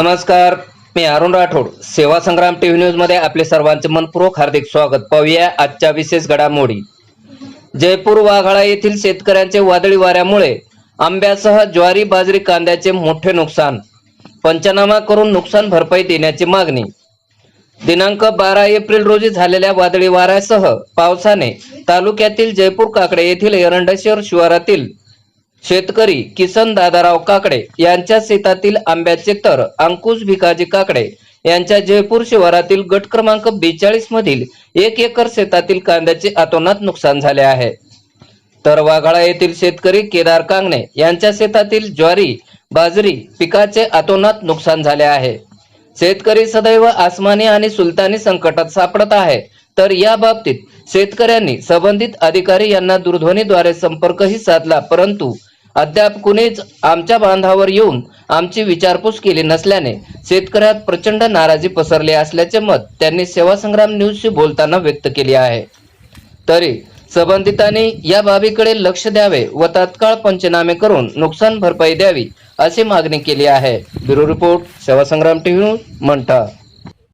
नमस्कार मी अरुण राठोड. सेवा संग्राम टीव्ही न्यूजमध्ये आपले सर्वांचे मनपूर्वक हार्दिक स्वागत. पाहूया आजच्या विशेष घडामोडी. जयपूर वाघाळा येथील शेतकऱ्यांचे वादळी वाऱ्यामुळे आंब्यासह ज्वारी बाजरी कांद्याचे मोठे नुकसान. पंचनामा करून नुकसान भरपाई देण्याची मागणी. दिनांक बारा एप्रिल रोजी झालेल्या वादळी वाऱ्यासह पावसाने तालुक्यातील जयपूर काकडे येथील एरंडेश्वर शिवारातील शेतकरी किसन दादाराव काकडे यांच्या शेतातील आंब्याचे तर अंकुश भिकाजी काकडे यांच्या जयपूर शिवारातील गट क्रमांक बेचाळीस मधील एक एकर शेतातील कांद्याचे अतोनात नुकसान झाले आहे. तर वाघाळा येथील शेतकरी केदार कांगणे यांच्या शेतातील ज्वारी बाजरी पिकाचे अतोनात नुकसान झाले आहे. शेतकरी सदैव आसमानी आणि सुलतानी संकटात सापडत आहे. तर या बाबतीत शेतकऱ्यांनी संबंधित अधिकारी यांना दूरध्वनीद्वारे संपर्कही साधला परंतु अद्याप कुणीच आमच्या बांधावर येऊन आमची विचारपूस केली नसल्याने शेतकऱ्यात प्रचंड नाराजी पसरली असल्याचे मत त्यांनी सेवा संग्राम न्यूजशी बोलताना व्यक्त केले आहे. तरी संबंधितांनी या बाबीकडे लक्ष द्यावे व तात्काळ पंचनामे करून नुकसान भरपाई द्यावी अशी मागणी केली आहे. Bureau report Sevasangram TV news Mantha.